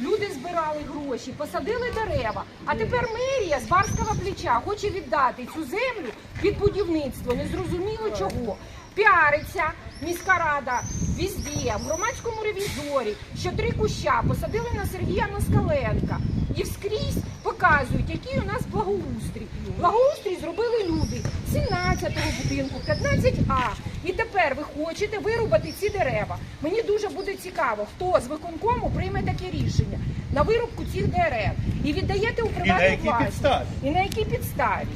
Люди збирали гроші, посадили дерева. А тепер мерія з барського плеча хоче віддати цю землю під будівництво. Незрозуміло чого. Піариться міська рада візде, в громадському ревізорі, що три куща посадили на Сергія Москаленка. І вскрізь показують, який у нас благоустрій. Благоустрій зробили люди 17-го будинку, 15А. І тепер ви хочете вирубати ці дерева. Мені дуже буде цікаво, хто з виконкому прийме таке рішення на вирубку цих дерев і віддаєте у І на приватну якій власність. підставі? І на якій підставі.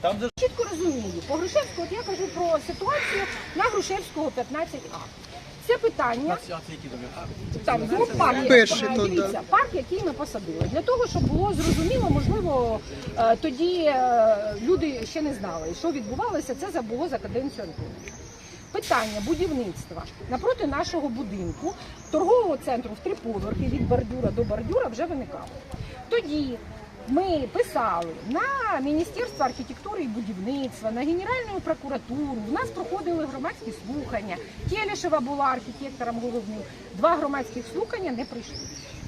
Там же Чітко розумію, по Грушевську, от я кажу про ситуацію на Грушевського 15А. Це питання. Там ну, парк, Перший тут, дивіться, парк, який ми посадили, для того, щоб було зрозуміло, можливо, е, тоді е, люди ще не знали, що відбувалося. Це було за каденцію Антонова. Питання будівництва. Напроти нашого будинку, торгового центру в три поверхи від бордюра до бордюра вже виникало. Тоді ми писали на Міністерство архітектури і будівництва, на Генеральну прокуратуру. У нас проходили громадські слухання. Келішева була архітектором головним. Два громадських слухання не прийшли.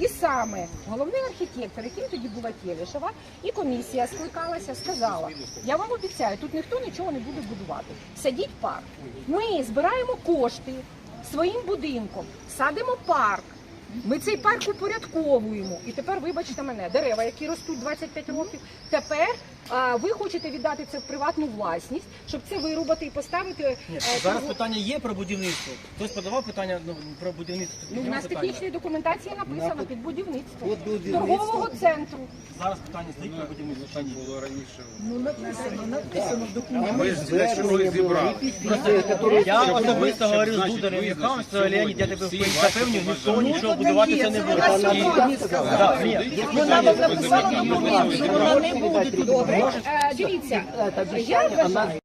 І саме головний архітектор, яким тоді була Келішева, і комісія скликалася, сказала: я вам обіцяю, тут ніхто нічого не буде будувати. Садіть парк. Ми збираємо кошти своїм будинком, садимо парк. Ми цей парк упорядковуємо. І тепер, вибачте мене, дерева, які ростуть 25 років. Тепер а, ви хочете віддати це в приватну власність, щоб це вирубати і поставити. Ні, е, зараз торгу- питання є про будівництво. Хтось подавав питання ну, про будівництво. Ну, у нас питання. технічній документації написано під будівництво От будівництво. торгового центру. Зараз питання стоїть про будівництво. чи ні? Ми ж для чого і зібрали. Я особисто говорю з Дударем Михайловичем, Леонід, я тебе запевню, ніхто нічого будувати не буде. Вона. Вона написала на що вона не буде. Добре, Е, дивіться, я вважаю,